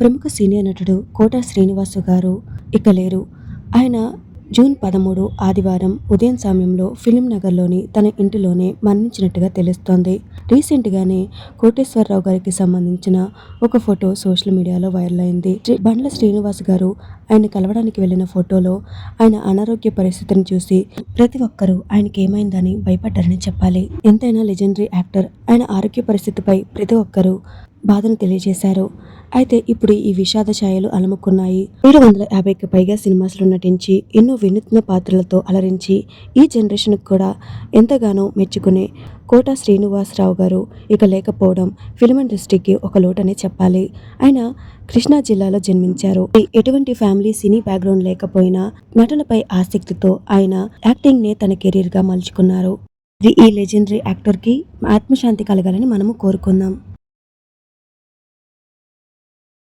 ప్రముఖ సీనియర్ నటుడు కోట శ్రీనివాసు గారు ఇక లేరు. ఆయన జూన్ పదమూడు ఆదివారం ఉదయం సమయంలో ఫిలిం నగర్లోని తన ఇంటిలోనే మరణించినట్టుగా తెలుస్తోంది. రీసెంట్గానే కోటేశ్వరరావు గారికి సంబంధించిన ఒక ఫోటో సోషల్ మీడియాలో వైరల్ అయింది. శ్రీ- బండ్ల శ్రీనివాస్ గారు ఆయన కలవడానికి వెళ్ళిన ఫోటోలో ఆయన అనారోగ్య పరిస్థితిని చూసి ప్రతి ఒక్కరూ ఆయనకి ఏమైందని భయపడ్డారని చెప్పాలి. ఎంతైనా లెజెండరీ యాక్టర్ ఆయన ఆరోగ్య పరిస్థితిపై ప్రతి ఒక్కరూ బాధను తెలియజేశారు. అయితే ఇప్పుడు ఈ విషాద ఛాయలు అలముకున్నాయి. ఏడు వందల యాభైకి పైగా సినిమాస్లో నటించి ఎన్నో వినూత్న పాత్రలతో అలరించి ఈ జనరేషన్కి కూడా ఎంతగానో మెచ్చుకునే కోట శ్రీనివాసరావు గారు ఇక లేకపోవడం ఫిల్మ్ ఇండస్ట్రీకి ఒక లోటనే చెప్పాలి. ఆయన కృష్ణా జిల్లాలో జన్మించారు. ఎటువంటి ఫ్యామిలీ సినీ బ్యాక్గ్రౌండ్ లేకపోయినా నటనపై ఆసక్తితో ఆయన యాక్టింగ్ నే తన కెరీర్గా మలుచుకున్నారు. ఈ లెజెండరీ యాక్టర్కి ఆత్మశాంతి కలగాలని మనము కోరుకుందాం.